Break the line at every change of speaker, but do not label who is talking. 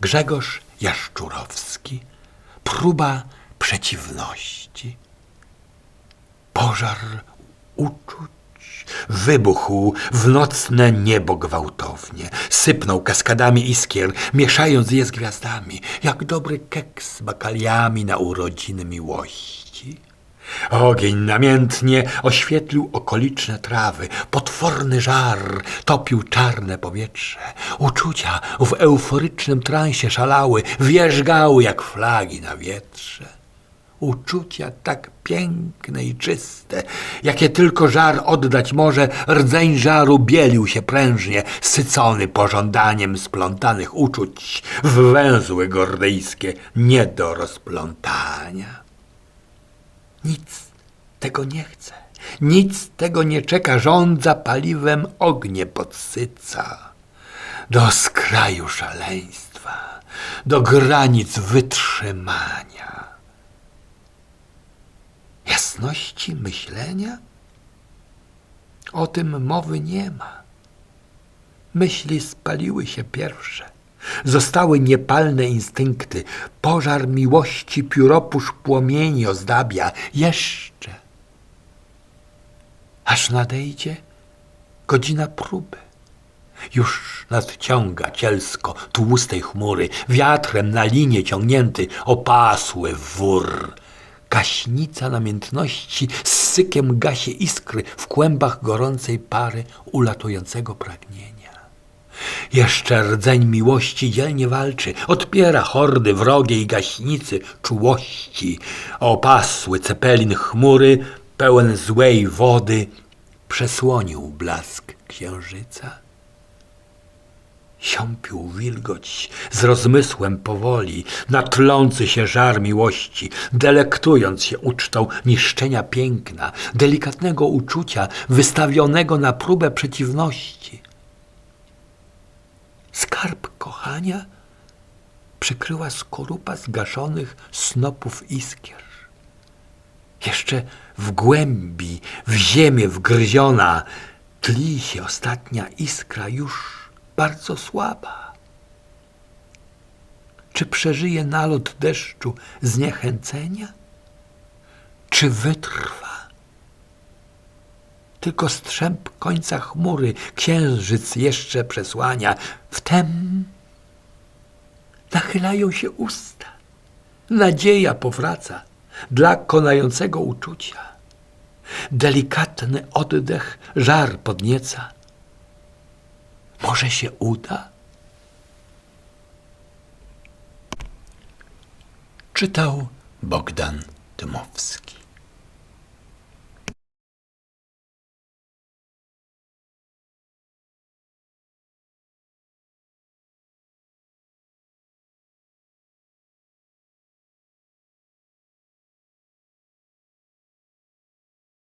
Grzegorz Jaszczurowski Próba przeciwności Pożar uczuć wybuchł w nocne niebo gwałtownie. Sypnął kaskadami iskier, mieszając je z gwiazdami, jak dobry keks z bakaliami na urodziny miłości. Ogień namiętnie oświetlił okoliczne trawy. Potworny żar topił czarne powietrze. Uczucia w euforycznym transie szalały, wierzgały jak flagi na wietrze. Uczucia tak piękne i czyste, jakie tylko żar oddać może, rdzeń żaru bielił się prężnie, sycony pożądaniem splątanych uczuć w węzły gordyjskie, nie do rozplątania. Nic tego nie chce, nic tego nie czeka, żądza paliwem ognie podsyca. Do skraju szaleństwa, do granic wytrzymania. Jasności myślenia? O tym mowy nie ma. Myśli spaliły się pierwsze. Zostały niepalne instynkty. Pożar miłości pióropusz płomieni ozdabia jeszcze. Aż nadejdzie godzina próby. Już nadciąga cielsko tłustej chmury, wiatrem na linie ciągnięty, opasły wór. Gaśnica namiętności z sykiem gasie iskry w kłębach gorącej pary ulatującego pragnienia. Jeszcze rdzeń miłości dzielnie walczy, odpiera hordy wrogiej gaśnicy czułości. Opasły cepelin chmury, pełen złej wody, przesłonił blask księżyca. Siąpił wilgoć z rozmysłem powoli, na tlący się żar miłości, delektując się ucztą niszczenia piękna, delikatnego uczucia wystawionego na próbę przeciwności. Skarb kochania przykryła skorupa zgaszonych snopów iskier. Jeszcze w głębi, w ziemię wgryziona, tli się ostatnia iskra już bardzo słaba. Czy przeżyje nalot deszczu zniechęcenia? Czy wytrwa? Tylko strzęp końca chmury księżyc jeszcze przesłania. Wtem nachylają się usta. Nadzieja powraca dla konającego uczucia. Delikatny oddech żar podnieca. Może się uda? Czytał Bogdan Dymowski.